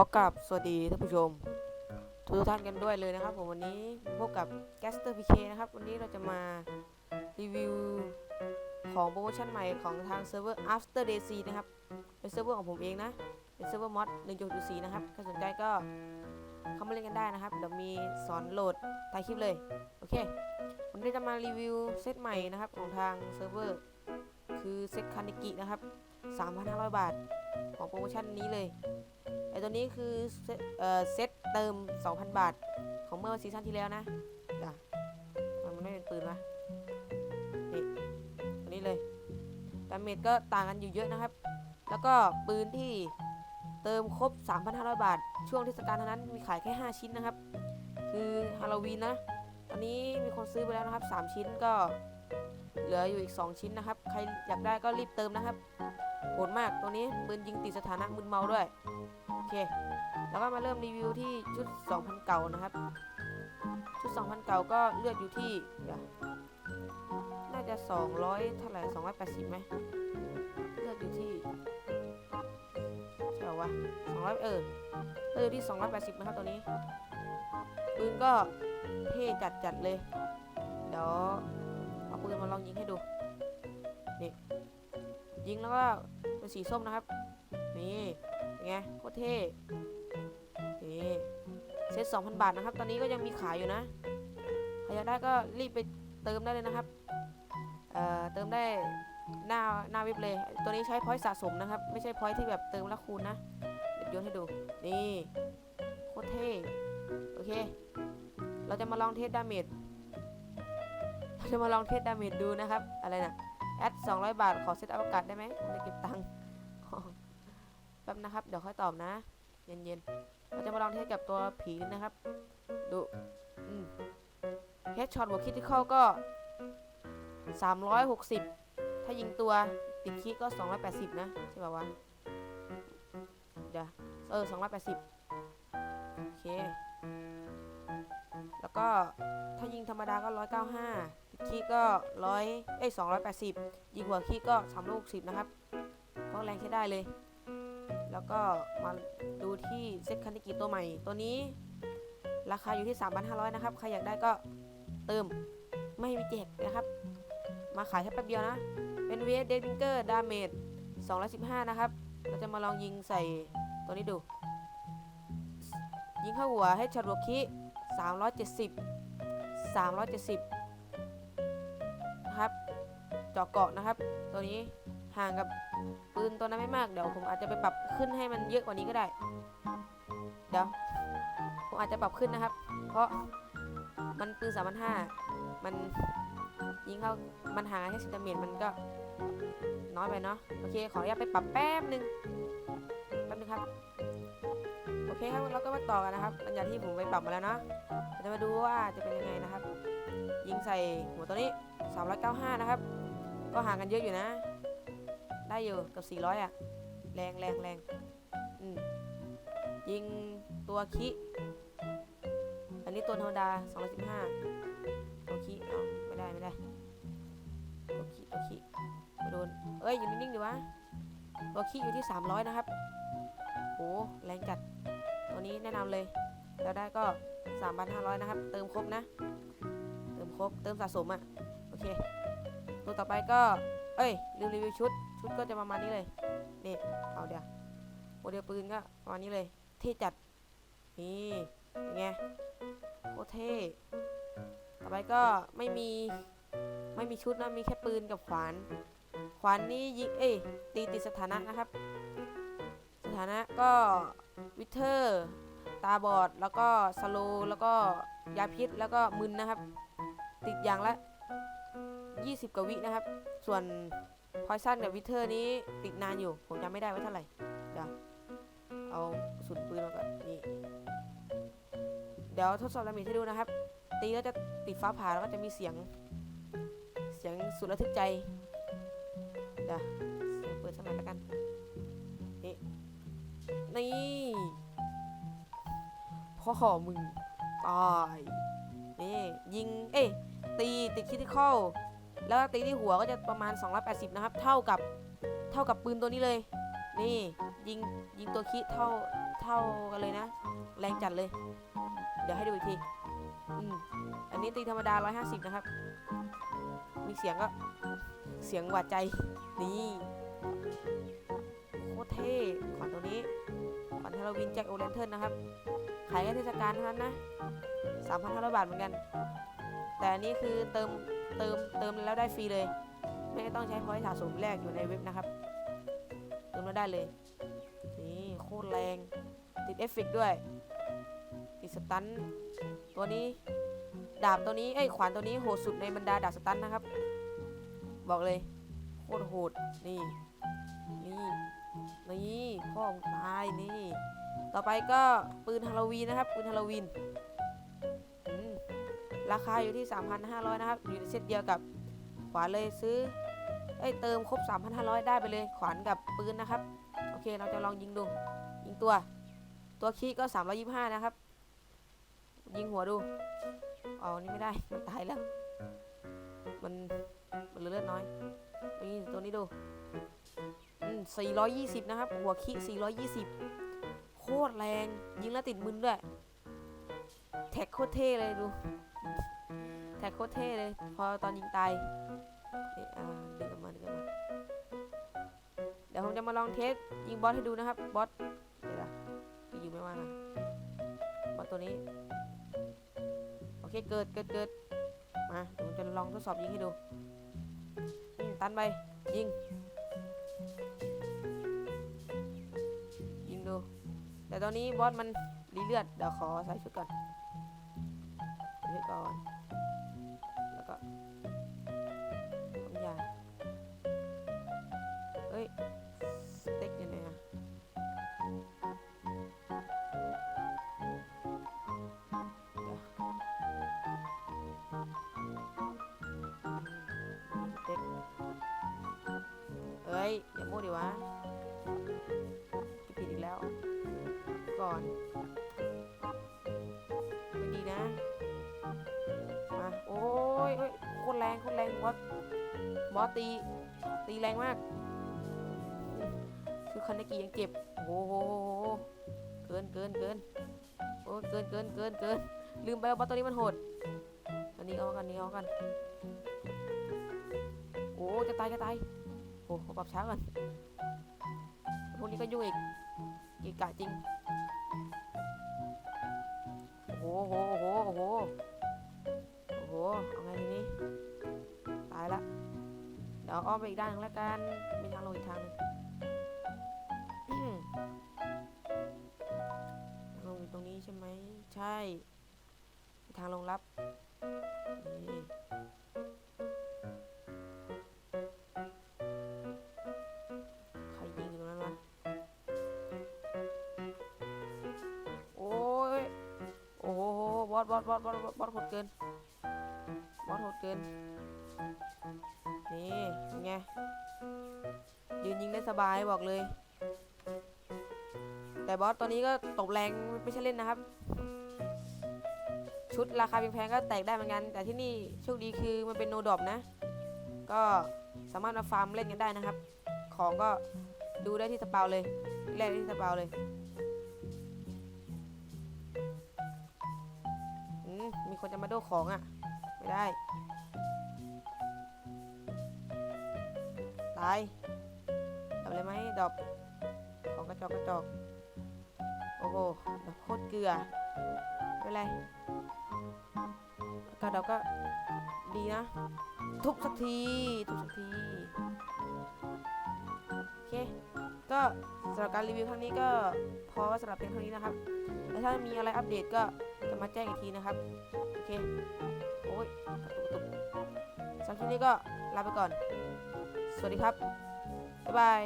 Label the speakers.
Speaker 1: ขอกราบสวัสดีท่านผู้ชม ทุกท่านกันด้วยเลยนะครับ ผมวันนี้พบกับ g a s t e r PK นะครับ วันนี้เราจะมารีวิวของโปรโมชั่นใหม่ของทางเซิร์ฟเวอร์ After Day C นะครับ เป็นเซิร์ฟเวอร์ของผมเองนะ เป็นเซิร์ฟเวอร์มอด1.4นะครับใครสนใจก็เข้ามาเล่นกันได้นะครับ เดี๋ยวมีสอนโหลดใต้คลิปเลย โอเค วันนี้จะมารีวิวเซตใหม่นะครับของทางเซิร์ฟเวอร์คือเซตคานิกินะครับ 3,500 บาท ของโปรโมชั่นนี้เลย ตัวนี้คือเซตเอ่อเซตเติม 2,000 บาท ของเมื่อซีซั่นที่แล้วนะจ้ะมันไม่เป็นปืนวะนี่ตัวนี้เลยดาเมจก็ต่างกันอยู่เยอะนะครับ แล้วก็ปืนที่เติมครบ 3,500 บาท ช่วงเทศกาลเท่านั้นมีขายแค่ 5 ชิ้นนะครับ คือฮาโลวีนนะตอนนี้มีคนซื้อไปแล้วนะครับ 3 ชิ้นก็เหลืออยู่อีก 2 ชิ้นนะครับ ใครอยากได้ก็รีบเติมนะครับโหดมากตัวนี้ปืนยิงติดสถานะมึนเมาด้วย โอเค แล้วก็มาเริ่มรีวิวที่ชุด 2,000 เก่านะครับ ชุด 2,000 เก่าก็เลือดอยู่ที่น่าจะ 200เท่าไหร่280ไหมเลือดอยู่ที่ใช่เหรอวะ200 เออเลือดอยู่ที่ 280 นะครับตัวนี้ปืนก็เท่จัดจัดๆเลย เดี๋ยวเอาปืนมาลองยิงให้ดู นี่ ยิงแล้วก็ เป็นสีส้มนะครับ นี่ไงโคตรเท่นี่เซต2,000 บาทนะครับ ตอนนี้ก็ยังมีขายอยู่นะใครอยากได้ก็รีบไปเติมได้เลยนะครับเอ่อเติมได้หน้าหน้าเว็บเลย ตัวนี้ใช้พอยต์สะสมนะครับ ไม่ใช่พอยต์ที่แบบเติมแล้วคูณนะเดี๋ยวโยนให้ดู นี่โคตรเท่โอเค เราจะมาลองเทสดาเมจเราจะมาลองเทสดาเมจดูนะครับ อะไรนะแอด200 บาท ขอเซตอวกาศได้ไหมผมจะเก็บตังค์ แป๊บนะครับ เดี๋ยวค่อยตอบนะ เย็นๆเราจะมาลองเทสกับตัวผีนะครับ ดูอืมเฮดช็อตบวกคิติคอลก็ 360 ถ้ายิงตัวติดคิก็ 280 นะ ใช่ป่าวะ เดี๋ยว เออ 280 โอเค แล้วก็ถ้ายิงธรรมดาก็ 195 ติดคิก็ 100 เอ้ย 280 ยิงหัวคิก็ 360 นะครับ ก็แรงใช้ได้เลย แล้วก็มาดูที่เซ็ตคันนิกิตัวใหม่ ตัวนี้ ราคาอยู่ที่ 3,500 นะครับ ใครอยากได้ก็เติมไม่มีแจกนะครับ มาขายแค่แป๊บเดียวนะ เป็นเวสเดนิงเกอร์ดาเมจ215 นะครับ เราจะมาลองยิงใส่ตัวนี้ดู ยิงเข้าหัวให้ช็อตหัวคิ370 370 นะครับเจาะเกาะนะครับ ตัวนี้ห่างกับ นตัวนั้นไม่มาก เดี๋ยวผมอาจจะไปปรับขึ้นให้มันเยอะกว่านี้ก็ได้ เดี๋ยว ผมอาจจะปรับขึ้นนะครับ เพราะมันปืนสามพันห้ามันยิงเข้า มันห่างแค่สิบเมจมันก็น้อยไปเนาะ โอเค ขออนุญาตไปปรับแป๊บหนึ่งแป๊บนึงครับ โอเคครับ เราก็มาต่อกันนะครับหลังจากที่ผมไปปรับมาแล้วเนาะเราจะมาดูว่าจะเป็นยังไงนะครับ ยิงใส่หัวตัวนี้ 395 นะครับ ก็ห่างกันเยอะอยู่นะ ได้อยู่กับ 400 อะ แรงแรงแรงอืมยิงตัวคิ อันนี้ตัวธรรมดา 215 ตัวคิเอาไม่ได้ไม่ได้ ตัวคิตัวคิไม่โดน เอ้ย อยู่นิ่งๆดีวะ ตัวคิอยู่ที่ 300 นะครับโหแรงจัด ตัวนี้แนะนำเลย แล้วได้ก็ 3,500 นะครับ เติมครบนะ เติมครบ เติมสะสมอะ โอเค ตัวต่อไปก็ เอ้ยลืมรีวิวชุด ชุดก็จะประมาณนี้เลย นี่ เอาเดี๋ยวโมเดลปืนก็ประมาณนี้เลย เท่จัด นี่เป็นไงโคตรเท่ ต่อไปก็ไม่มีไม่มีชุดนะ มีแค่ปืนกับขวาน ขวานนี่ยิง เอ้ย ตีติดสถานะนะครับ สถานะก็วิเทอร์ ตาบอด แล้วก็สโลว์แล้วก็ยาพิษ แล้วก็มึนนะครับ ติดอย่างละ 20กว่าวินะครับ ส่วน พอยซันกับวิเทอร์นี้ติดนานอยู่ ผมจำไม่ได้ว่าเท่าไหร่ เดี๋ยว เอาสุนปืนมาก่อน นี่ เดี๋ยวทดสอบดาเมจให้ดูนะครับ ตีแล้วจะติดฟ้าผ่าแล้วก็จะมีเสียง เสียงสุดระทึกใจ เดี๋ยวเสียงเปิดสักหน่อยแล้วกัน นี่ นี่พ่อมึง ตาย นี่ ยิง เอ้ยตีติดคิติคอล แล้วตีที่หัวก็จะประมาณ 280 นะครับ เท่ากับเท่ากับปืนตัวนี้เลย นี่ยิงยิงตัวคิเท่าเท่ากันเลยนะ แรงจัดเลย เดี๋ยวให้ดูอีกทีอืมอันนี้ตีธรรมดา 150 นะครับ มีเสียงก็เสียงหวาดใจ นี่โคตรเท่ขวัญตัวนี้ขวัญฮาโลวีนแจ็คโอเลนเทิร์นะครับ ขายแค่เทศกาลเท่านั้นนะ 3,500 บาทเหมือนกัน แต่อันนี้คือเติม เติมเติมแล้วได้ฟรีเลย ไม่ต้องใช้พอยต์สะสมแรกอยู่ในเว็บนะครับ เติมแล้วได้เลย นี่โคตรแรง ติดเอฟเฟกด้วย ติดสตันตัวนี้ ดาบตัวนี้เอ้ยขวานตัวนี้โหดสุดในบรรดาดาบสตันนะครับ บอกเลย โคตรโหด นี่ นี่นี่พ่อตายนี่ ต่อไปก็ปืนฮาโลวีนนะครับ ปืนฮาโลวีน ราคาอยู่ที่ 3,500 นะครับ อยู่ในเซตเดียวกับขวานเลยซื้อเอ้ยเติมครบ 3,500 ได้ไปเลยขวานกับปืนนะครับ โอเคเราจะลองยิงดู ยิงตัว ตัวคีก็ 325 นะครับ ยิงหัวดูอ๋อนี่ไม่ได้ มันตายแล้ว มันมันเหลือเลือดน้อยยิงตัวนี้ดูอืม420 นะครับ หัวคี420 โคตรแรง ยิงแล้วติดมึนด้วย แท็กโคตรเท่เลยดู แท็กโคตรเท่เลย พอตอนยิงตายนี่อ่าดึงออกมาดึงออกมาเดี๋ยวผมจะมาลองเทสยิงบอสให้ดูนะครับบอสเดี๋ยวนะจะยิงไม่ว่านะบอสตัวนี้โอเคเกิดเกิดเกิดมาเดี๋ยวผมจะลองทดสอบยิงให้ดูอืมตันไปยิงยิงดูแต่ตอนนี้บอสมันรีเลือดเดี๋ยวขอใส่ชุดก่อน ก่อน แล้วก็ผมยาเอ้ย สเต็กยังไงอะเอ้ย อย่าโม้ดิวะผิดอีกแล้ว ก่อน บอสบอสตี ตีแรงมาก คือคันเนกียังเจ็บ โอ้โหเกินเกินเกินโอ้เกินเกินเกินเกินลืมไปว่าบอสตัวนี้มันโหดอันนี้เอากันนี้เอากัน โอ้จะตายจะตายโอ้ปรับช้าก่อนพวกนี้ก็ยุ่งอีกกีกะจริงโอ้โหโอ้โหโอ้โหโอ้โหเอาไงทีนี้ายละ เดี๋ยวอ้อมไปอีกด้านนึงแล้วกัน มีทางลงอีกทางหนึงทางลงอยู่ตรงนี้ใช่ไหม ใช่มีทางลงลับ นี่ใครยิงอยู่นั้นวะโอ้ยโอ้โหบอสบอสบอสบอสบอสโหดเกิน บอสโหดเกิน นี่ไงยืนยิงได้สบายบอกเลย แต่บอสตัวนี้ก็ตบแรงไม่ใช่เล่นนะครับ ชุดราคาแพงๆก็แตกได้เหมือนกัน แต่ที่นี่โชคดีคือมันเป็นโนดอปนะ ก็สามารถมาฟาร์มเล่นกันได้นะครับ ของก็ดูได้ที่สปาวเลยแรกได้ที่สปาวเลยมมีคนจะมาโดของอะ ไม่ได้ ตายดอกเลยไหมดอกของกระจอกกระจอก โอ้โหดอกโคตรเกลือไม่เป็นไรก็ดอกก็ดีนะ ทุบสักที ทุบสักที โอเค ก็สำหรับการรีวิวครั้งนี้ก็พอสำหรับเพียงเท่านี้นะครับ แล้วถ้ามีอะไรอัปเดตก็จะมาแจ้งอีกทีนะครับ โอเค อ้ยกระตุกตุกสำหรับคลิปนี้ก็ลาไปก่อน สวัสดีครับ บ๊ายบาย